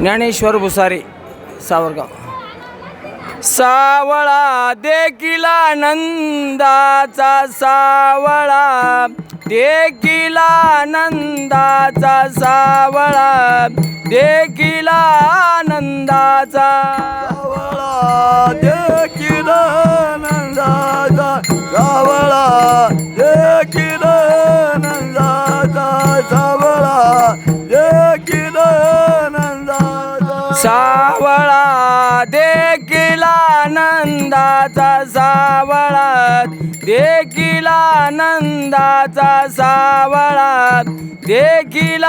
ज्ञानेश्वर भुसारे सावरगाव. सावळा देखिला नंदाचा सावळा देखिला नंदाचा सावळा देखिला नंदाचा सावळा देखिला नंदाचा सावळा सावळा देखील नंदाचा सावळा. देखील नंदाचा सावळा. देखील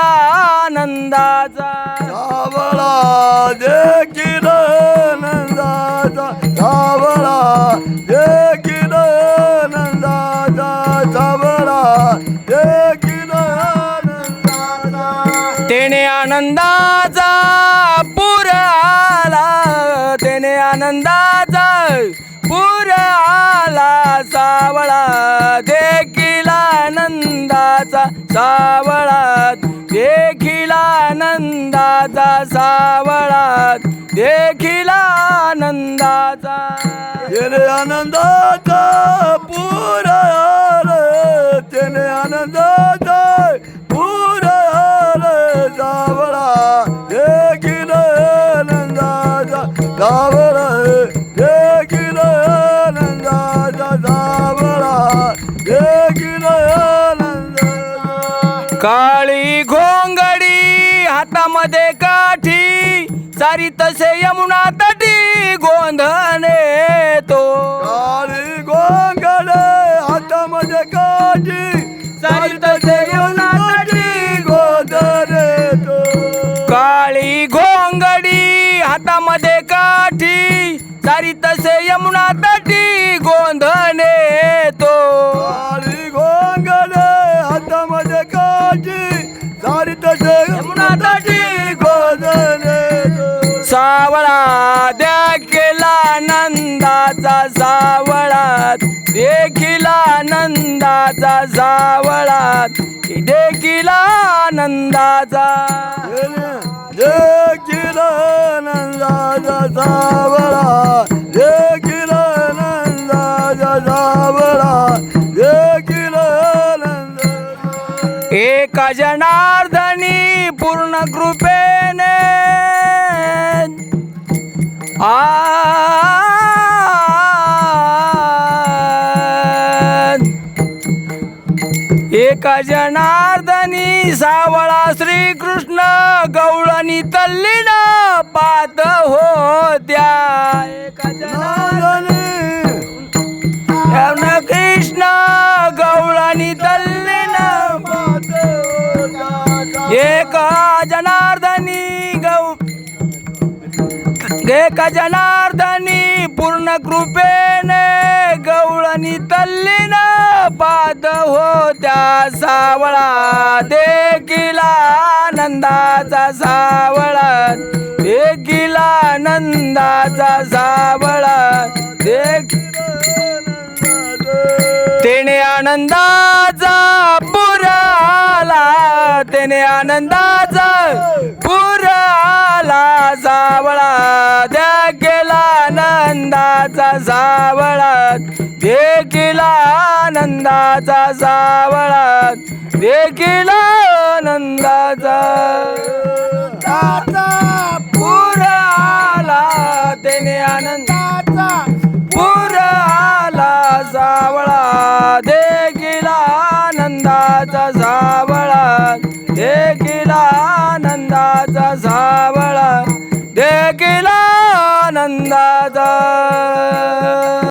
नंदाचा सावळा देखील नंदाचा सावळा. देखील नंदाचा सावळा. देखील नंदाचा तेने आनंदाचा आनंदाचा पूर आला सावळा. देखील आनंदाचा सावळा. देखील आनंदाचा सावळा. देखील आनंदाचा. आनंदाचा. काळी घोंगडी हातामध्ये काठी सारी तसे यमुना तटी गोंधने तो काळी गोंगड हातामध्ये काठी सारी तसे यमुना तटी गोदरे तो काळी घोंगडी हातामध्ये काठी सारी तसे सावळा द्या केला नंदाचा सावळात देखील आनंदाचा सावळात देखील आनंदाचा देखील आनंदाचा. सावळा. देख एका जनार्दनी पूर्ण कृपेने आ जनार्दनी सावळा श्रीकृष्ण गवळणी तल्लीन पात एक जनार्दनी पूर्ण कृपेने गवळणी तल्लीन पाद होत्या सावळा. देखील आनंदाचा सावळा. देखील आनंदाचा सावळा. देख तेने आनंदाचा पुराला. तेने आनंदा आनंदाचा सावळात देखील आनंदाचा सावळात देखील आनंदाचा